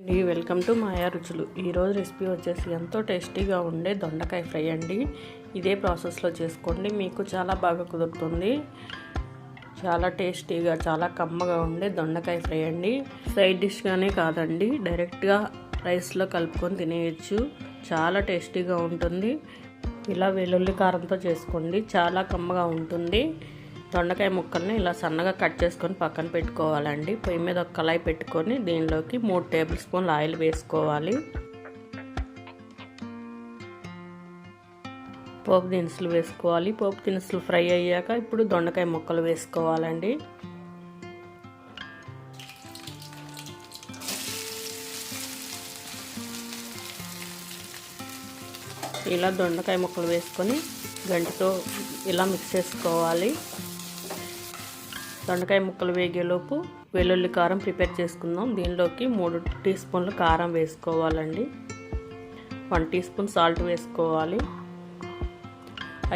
అండి welcome to మాయా రుచులు. ఈరోజు రెసిపీ వచ్చేసి ఎంతో టేస్టీగా ఉండే దొండకాయ ఫ్రై అండి. ఇదే ప్రాసెస్లో చేసుకోండి మీకు చాలా బాగా కుదురుతుంది. చాలా టేస్టీగా చాలా కమ్మగా ఉండే దొండకాయ ఫ్రై అండి. సైడ్ డిష్గానే కాదండి డైరెక్ట్గా రైస్లో కలుపుకొని తినేయచ్చు. చాలా టేస్టీగా ఉంటుంది. ఇలా వెల్లుల్లి కారంతో చేసుకోండి చాలా కమ్మగా ఉంటుంది. దొండకాయ ముక్కల్ని ఇలా సన్నగా కట్ చేసుకొని పక్కన పెట్టుకోవాలండి. పొయ్యి మీద ఒక కళాయి పెట్టుకొని దీనిలోకి మూడు టేబుల్ స్పూన్లు ఆయిల్ వేసుకోవాలి. పోపు దినుసులు వేసుకోవాలి. పోపు దినుసులు ఫ్రై అయ్యాక ఇప్పుడు దొండకాయ ముక్కలు వేసుకోవాలండి. ఇలా దొండకాయ ముక్కలు వేసుకొని గంటితో ఇలా మిక్స్ చేసుకోవాలి. దొండకాయ ముక్కలు వేగేలోపు వెల్లుల్లి కారం ప్రిపేర్ చేసుకుందాం. దీనిలోకి మూడు టీ స్పూన్లు కారం వేసుకోవాలండి. వన్ టీ స్పూన్ సాల్ట్ వేసుకోవాలి.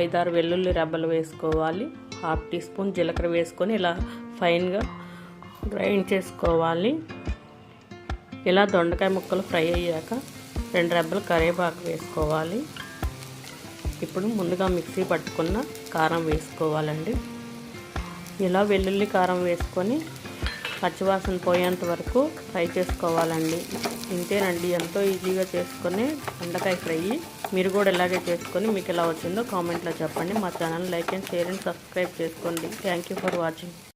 ఐదారు వెల్లుల్లి రెబ్బలు వేసుకోవాలి. హాఫ్ టీ స్పూన్ జీలకర్ర వేసుకొని ఇలా ఫైన్గా గ్రైండ్ చేసుకోవాలి. ఇలా దొండకాయ ముక్కలు ఫ్రై అయ్యాక రెండు రెబ్బలు కరివేపాకు వేసుకోవాలి. ఇప్పుడు ముందుగా మిక్సీ పట్టుకున్న కారం వేసుకోవాలండి. ఇలా వెల్లుల్లి కారం వేసుకొని పచ్చివాసన పోయేంత వరకు ఫ్రై చేసుకోవాలండి. ఇంతేనండి ఎంతో ఈజీగా చేసుకొని బెండకాయ ఫ్రై. మీరు కూడా ఇలాగే చేసుకొని మీకు ఎలా వచ్చిందో కామెంట్లో చెప్పండి. మా channel like and share and subscribe చేసుకోండి. Thank you for watching